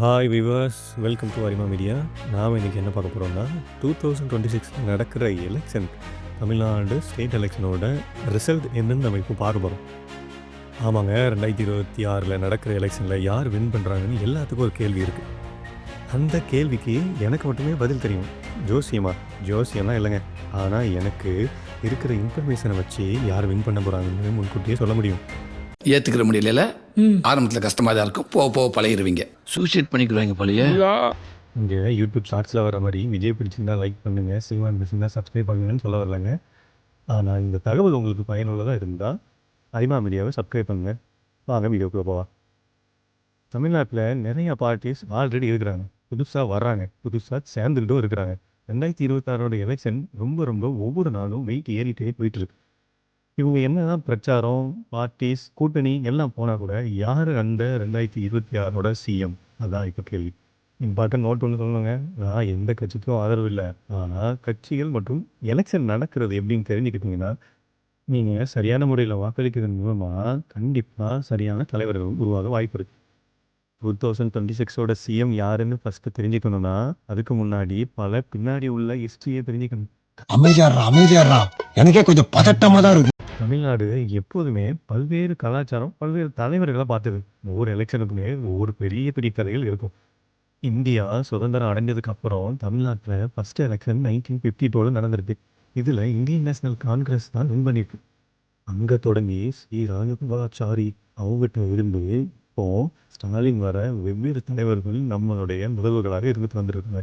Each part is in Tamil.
Hi viewers welcome to Arima media நாம் இன்றைக்கி என்ன பார்க்க போகிறோம்னா டூ தௌசண்ட் டுவெண்ட்டி சிக்ஸ் நடக்கிற எலெக்ஷன் தமிழ்நாடு ஸ்டேட் எலெக்ஷனோட ரிசல்ட் என்னன்னு நம்ம இப்போ பார்க்க போகிறோம் ஆமாங்க ரெண்டாயிரத்தி இருபத்தி ஆறில் நடக்கிற எலெக்ஷனில் யார் வின் பண்ணுறாங்கன்னு எல்லாத்துக்கும் ஒரு கேள்வி இருக்குது அந்த கேள்விக்கு எனக்கு மட்டுமே பதில் தெரியும். ஜோசியமா? ஜோசியம்லாம் இல்லைங்க. ஆனால் எனக்கு இருக்கிற இன்ஃபர்மேஷனை வச்சு யார் வின் பண்ண போகிறாங்கன்னு முன்கூட்டியே சொல்ல முடியும். ஏற்றுக்கிற முடியல ஆரம்பத்துல கஷ்டமா தான் இருக்கும். போக போக பழகிருவீங்க. சூசைட் பண்ணிக்கிறாங்க போலயே. இங்கே யூடியூப் ஷார்ட்ஸில் வர மாதிரி விஜய் பிடிச்சிருந்தா லைக் பண்ணுங்கள் சிவன் பிடிச்சிருந்தா சப்ஸ்கிரைப் பண்ணுங்கன்னு சொல்ல வரலங்க. ஆனால் இந்த தகவல் உங்களுக்கு பயனுள்ளதாக இருந்தால் அரிமா மீடியாவை சப்ஸ்கிரைப் பண்ணுங்க. வாங்க வீடியோக்குள்ள போகலாம் தமிழ்நாட்டில் நிறைய பார்ட்டிஸ் ஆல்ரெடி இருக்கிறாங்க. புதுசாக வர்றாங்க. புதுசாக சேர்ந்துக்கிட்டும் இருக்கிறாங்க. ரெண்டாயிரத்தி இருபத்தாறோட எலெக்ஷன் ரொம்ப ரொம்ப ஒவ்வொரு நாளும் வெயிட் ஏறிட்டே போயிட்டு இருக்கு. இவங்க என்னதான் பிரச்சாரம் பார்ட்டிஸ் கூட்டணி எல்லாம் போனால் கூட யார் அந்த ரெண்டாயிரத்தி இருபத்தி ஆறோட சிஎம் அதான் இப்போ கேள்வி. இம்பார்ட்டன் நோட் ஒன்று சொல்லுங்க. நான் எந்த கட்சிக்கும் ஆதரவு இல்லை. ஆனால் கட்சிகள் மற்றும் எலெக்ஷன் நடக்கிறது எப்படின்னு தெரிஞ்சுக்கிட்டீங்கன்னா நீங்கள் சரியான முறையில் வாக்களிக்கிறதன் மூலமாக கண்டிப்பாக சரியான தலைவர்கள் உருவாக வாய்ப்பு இருக்குது டூ தௌசண்ட் டுவெண்ட்டி சிக்ஸோட சிஎம் யாருன்னு ஃபஸ்ட்டு தெரிஞ்சுக்கணும்னா அதுக்கு முன்னாடி பல பின்னாடி உள்ள ஹிஸ்ட்ரியை தெரிஞ்சுக்கணும். அமைதியாடுறா அமைதியாடுறா எனக்கே கொஞ்சம் பதட்டமா தான் இருக்கு. தமிழ்நாடு எப்போதுமே பல்வேறு கலாச்சாரம் பல்வேறு தலைவர்களை பார்த்தது. ஒவ்வொரு எலெக்ஷனுக்குமே ஒவ்வொரு பெரிய பெரிய கதைகள் இருக்கும். இந்தியா சுதந்திரம் அடைஞ்சதுக்கு அப்புறம் தமிழ்நாட்டில் ஃபர்ஸ்ட் எலெக்ஷன் நைன்டீன் ஃபிஃப்டி டூவில் நடந்திருக்கு. இதில் இந்தியன் நேஷனல் காங்கிரஸ் தான் வின் பண்ணியிருக்கு. அங்கே தொடங்கி ஸ்ரீ ராஜகோபாலாச்சாரி அவங்ககிட்ட இருந்து இப்போ ஸ்டாலின் வர வெவ்வேறு தலைவர்கள் நம்மளுடைய முதல்வர்களாக இருந்துட்டு வந்திருக்காங்க.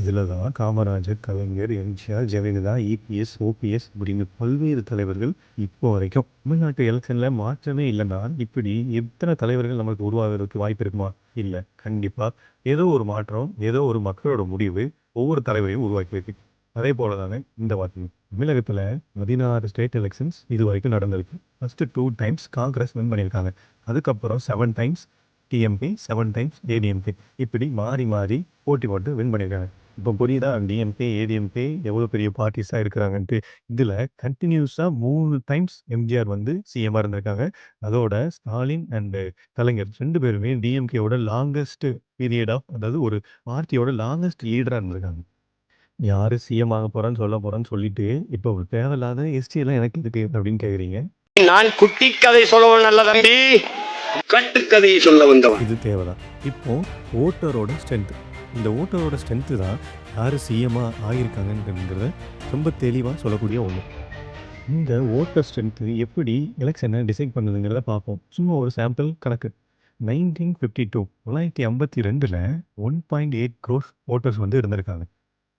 இதில் தான் காமராஜர் கலைஞர் எம்ஜிஆர் ஜெயலலிதா இபிஎஸ் ஓபிஎஸ் இப்படின்னு பல்வேறு தலைவர்கள் இப்போ வரைக்கும் தமிழ்நாட்டு எலெக்ஷனில் மாற்றமே இல்லைன்னா இப்படி எத்தனை தலைவர்கள் நமக்கு உருவாகிறதுக்கு வாய்ப்பு இருக்குமா? இல்லை கண்டிப்பாக ஏதோ ஒரு மாற்றம் ஏதோ ஒரு மக்களோட முடிவு ஒவ்வொரு தலைவரையும் உருவாக்கி இருக்கு. அதே போல தானே இந்த வார்த்தை தமிழகத்தில் பதினாறு ஸ்டேட் எலெக்ஷன்ஸ் இது வரைக்கும் நடந்திருக்கு. First two times Congress win பண்ணியிருக்காங்க. அதுக்கப்புறம் seven times DMK seven times ADMK இப்படி மாறி மாறி போட்டி போட்டு வின் பண்ணியிருக்காங்க. இப்போ புரியுதா? டிஎம்கே ஏடிஎம்கே எவ்வளோ பெரிய பார்ட்டிஸாக இருக்கிறாங்கன்ட்டு. இதில் கண்டினியூஸாக மூணு டைம்ஸ் எம்ஜிஆர் வந்து சிஎம்மாக இருந்திருக்காங்க. அதோட ஸ்டாலின் அண்டு கலைஞர் ரெண்டு பேருமே டிஎம்கேவோட லாங்கஸ்ட் பீரியட் ஆஃப் அதாவது ஒரு பார்ட்டியோட லாங்கஸ்ட் லீடராக இருந்திருக்காங்க. யார் சிஎம் ஆக போகிறான்னு சொல்ல போகிறான்னு சொல்லிட்டு இப்போ ஒரு தேவையில்லாத ஹிஸ்ட்ரி எல்லாம் எனக்கு இருக்கு அப்படின்னு கேட்குறீங்க நான் குட்டி கதை சொல்லவும் நல்ல தம்பி. கட்டுக்கதையை சொல்ல வந்தவன். இது தேவைதான். இப்போ ஓட்டரோட ஸ்ட்ரென்த்து இந்த ஓட்டரோட ஸ்ட்ரென்த்து தான் யார் சிஎம்மாக ஆகியிருக்காங்கன்றத ரொம்ப தெளிவாக சொல்லக்கூடிய ஒன்று இந்த ஓட்டர் ஸ்ட்ரென்த்து எப்படி எலெக்ஷனை டிசைட் பண்ணுதுங்கிறத பார்ப்போம். சும்மா ஒரு சாம்பிள் கணக்கு. நைன்டீன் ஃபிஃப்டி டூ தொள்ளாயிரத்தி ஐம்பத்தி ரெண்டில் one point eight crores voters வந்து இருந்திருக்காங்க.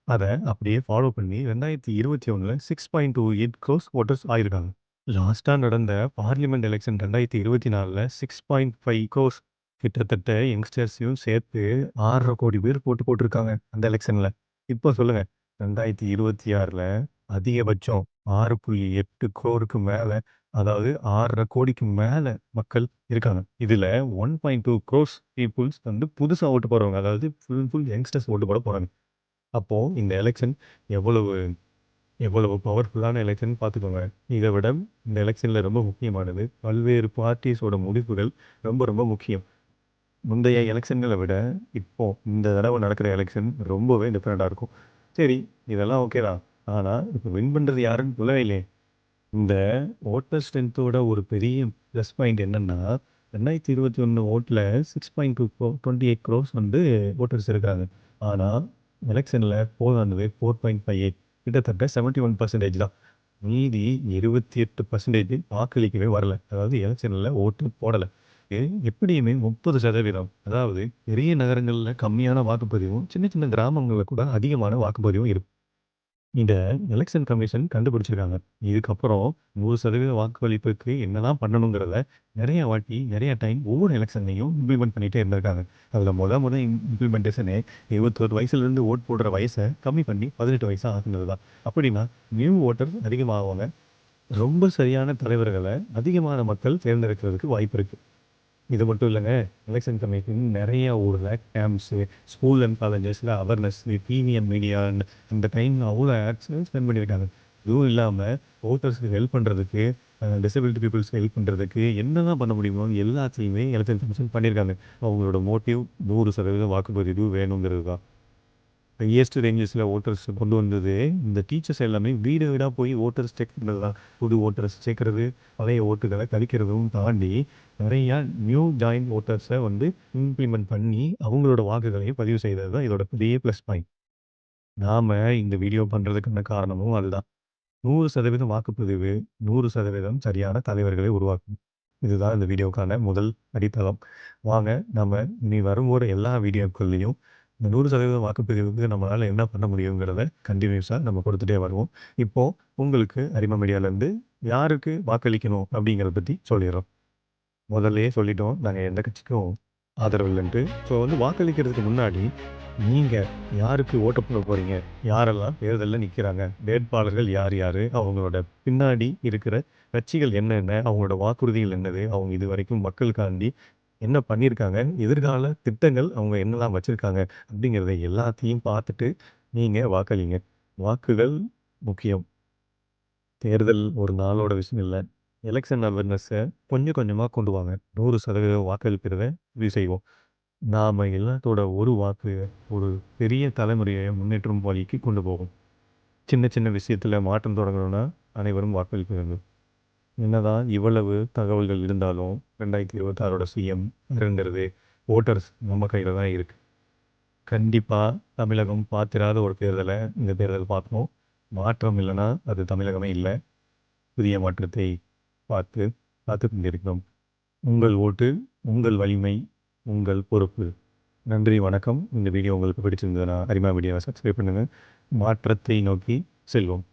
அதை அப்படியே ஃபாலோ பண்ணி ரெண்டாயிரத்தி இருபத்தி ஒன்றில் six point two eight crores voters ஆகியிருக்காங்க லாஸ்ட்டாக நடந்த பார்லிமெண்ட் எலெக்ஷன் ரெண்டாயிரத்தி இருபத்தி நாலில் சிக்ஸ் பாயிண்ட் ஃபைவ் க்ரோஸ் கிட்டத்தட்ட யங்ஸ்டர்ஸையும் சேர்த்து ஆறரை கோடி பேர் போட்டு போட்டிருக்காங்க அந்த எலெக்ஷனில் இப்போ சொல்லுங்கள் ரெண்டாயிரத்தி இருபத்தி ஆறில் அதிகபட்சம் ஆறு புள்ளி எட்டு கோருக்கு மேலே அதாவது ஆறரை கோடிக்கு மேலே மக்கள் இருக்காங்க. இதில் one point two crores peoples வந்து புதுசாக ஓட்டு போடுறவங்க அதாவது ஃபுல் ஃபுல் யங்ஸ்டர்ஸ் ஓட்டு போட போகிறாங்க அப்போது இந்த எலெக்ஷன் எவ்வளவு எவ்வளவு பவர்ஃபுல்லான எலெக்ஷன் பார்த்துக்கோங்க. இதை விட இந்த எலெக்ஷனில் ரொம்ப முக்கியமானது பல்வேறு பார்ட்டிஸோட முடிவுகள் ரொம்ப ரொம்ப முக்கியம். முந்தைய எலெக்ஷன்களை விட இப்போ இந்த தடவை நடக்கிற எலெக்ஷன் ரொம்பவே டிஃப்ரெண்ட்டாக இருக்கும். சரி இதெல்லாம் ஓகே தான். ஆனால் இப்போ வின் பண்ணுறது யாருன்னு சொல்லவே இல்லையே. இந்த ஓட்டர் ஸ்ட்ரென்த்தோட ஒரு பெரிய ப்ளஸ் பாயிண்ட் என்னென்னா ரெண்டாயிரத்தி இருபத்தி ஒன்று ஓட்டில் six point two twenty eight crores வந்து ஓட்டர்ஸ் இருக்காங்க. ஆனால் எலெக்ஷனில் போல் வந்தது ஃபோர் பாயிண்ட் ஃபைவ் எயிட் கிட்டத்தட்ட செவன்ட்டி ஒன் பர்சன்டேஜ் தான். மீதி இருபத்தி எட்டு பர்சன்டேஜ் வாக்களிக்கவே வரல. அதாவது எலெக்ஷனில் ஓட்டு போடலை. இது எப்படியுமே முப்பது சதவீதம் அதாவது பெரிய நகரங்களில் கம்மியான வாக்குப்பதிவும் சின்ன சின்ன கிராமங்களில் கூட அதிகமான வாக்குப்பதிவும் இருக்கும் இந்த எலெக்ஷன் கமிஷன் கண்டுபிடிச்சிருக்காங்க. இதுக்கப்புறம் நூறு சதவீத வாக்குப்பளிப்புக்கு என்னதான் பண்ணணுங்கிறத நிறைய வாட்டி நிறைய டைம் ஒவ்வொரு எலெக்ஷன்லையும் இம்ப்ளிமெண்ட் பண்ணிகிட்டே இருந்திருக்காங்க. அதில் முத முத இம்ப்ளிமெண்டேஷனே இருபத்தொரு வயசுலேருந்து ஓட் போடுற வயசை கம்மி பண்ணி பதினெட்டு வயசாக ஆகுனது தான். அப்படின்னா நியூ ஓட்டர் அதிகமாகவங்க. ரொம்ப சரியான தலைவர்களை அதிகமான மக்கள் தேர்ந்தெடுக்கிறதுக்கு வாய்ப்பு இருக்குது இது மட்டும் இல்லைங்க எலெக்ஷன் கமிஷன் நிறைய ஊரில் கேம்ப்ஸு ஸ்கூல் அண்ட் காலேஜஸில் அவேர்னஸ் டிவி அண்ட் மீடியா அந்த டைம் அவ்வளோ ஆக்ஷன் ஸ்பெண்ட் பண்ணியிருக்காங்க. இதுவும் இல்லாமல் ஓட்டர்ஸ்க்கு ஹெல்ப் பண்ணுறதுக்கு டிசபிலிட்டி பீப்புள்ஸ்க்கு ஹெல்ப் பண்ணுறதுக்கு என்னெல்லாம் பண்ண முடியுமோ எல்லாத்தையுமே எலெக்ஷன் கமிஷன் பண்ணியிருக்காங்க. அவங்களோட மோட்டிவ் நூறு சதவீதம் வாக்குப்பதிவு வேணுங்கிறது தான். ஹையஸ்ட் ரேஞ்சஸில் ஓட்டர்ஸ் கொண்டு வந்தது. இந்த டீச்சர்ஸ் எல்லாமே வீடு வீடாக போய் ஓட்டர்ஸ் செக் பண்ணுறது தான் புது ஓட்டர்ஸ் சேர்க்கறது பழைய ஓட்டுகளை கழிக்கிறதும் தாண்டி நிறையா நியூ ஜாயின் ஓட்டர்ஸை வந்து இம்ப்ளிமெண்ட் பண்ணி அவங்களோட வாக்குகளையும் பதிவு செய்கிறது தான் இதோட பெரிய ப்ளஸ் பாயிண்ட் நாம் இந்த வீடியோ பண்ணுறதுக்கான காரணமும் அதுதான். நூறு சதவீதம் வாக்குப்பதிவு நூறு சதவீதம் சரியான தலைவர்களை உருவாக்கும். இதுதான் இந்த வீடியோக்கான முதல் அடித்தளம். வாங்க நம்ம இனி வரும்போகிற எல்லா வீடியோக்கள்லையும் இந்த நூறு சதவீதம் வாக்குப்பதிவுக்கு நம்மளால் என்ன பண்ண முடியுங்கிறத கண்டினியூஸாக நம்ம கொடுத்துட்டே வருவோம். இப்போது உங்களுக்கு அரிமா மீடியாவிலேருந்து யாருக்கு வாக்களிக்கணும் அப்படிங்கிறத பற்றி சொல்லிடுறோம். முதல்லயே சொல்லிட்டோம் நாங்கள் எந்த கட்சிக்கும் ஆதரவு இல்லைன்ட்டு. ஸோ வந்து வாக்களிக்கிறதுக்கு முன்னாடி நீங்கள் யாருக்கு ஓட்டு போட போகிறீங்க யாரெல்லாம் தேர்தலில் நிற்கிறாங்க வேட்பாளர்கள் யார் யார்? அவங்களோட பின்னாடி இருக்கிற கட்சிகள் என்னென்ன? அவங்களோட வாக்குறுதிகள் என்னது? அவங்க இது வரைக்கும் மக்களுக்காண்டி என்ன பண்ணியிருக்காங்க எதிர்கால திட்டங்கள் அவங்க என்னெல்லாம் வச்சுருக்காங்க? அப்படிங்கிறத எல்லாத்தையும் பார்த்துட்டு நீங்கள் வாக்களிங்க. வாக்குகள் முக்கியம். தேர்தல் ஒரு நாளோட விஷயம் இல்லை. எலெக்ஷன் அவேர்னஸை கொஞ்சம் கொஞ்சமாக கொண்டு வாங்க. நூறு சதவீதம் வாக்களிக்கிறத இது செய்வோம். நாம் எல்லாத்தோட ஒரு வாக்கு ஒரு பெரிய தலைமுறையை முன்னேற்றம் வழிக்கு கொண்டு போகும். சின்ன சின்ன விஷயத்தில் மாற்றம் தொடங்கணும்னா அனைவரும் வாக்களிக்க வேண்டும். என்னதான் இவ்வளவு தகவல்கள் இருந்தாலும் ரெண்டாயிரத்தி இருபத்தாறோட சிஎம் இறங்கிறது ஓட்டர்ஸ் நம்ம கையில் தான் இருக்குது கண்டிப்பாக தமிழகம் பார்த்திராத ஒரு தேர்தலை இந்த தேர்தல் பார்க்கணும். மாற்றம் இல்லைன்னா அது தமிழகமே இல்லை. புதிய மாற்றத்தை பார்த்து காத்து கொண்டிருக்கிறோம். உங்கள் ஓட்டு உங்கள் வலிமை உங்கள் பொறுப்பு. நன்றி வணக்கம். இந்த வீடியோ உங்களுக்கு பிடிச்சிருந்ததுன்னா அரிமா வீடியோவை சப்ஸ்கிரைப் பண்ணுங்கள் மாற்றத்தை நோக்கி செல்வோம்.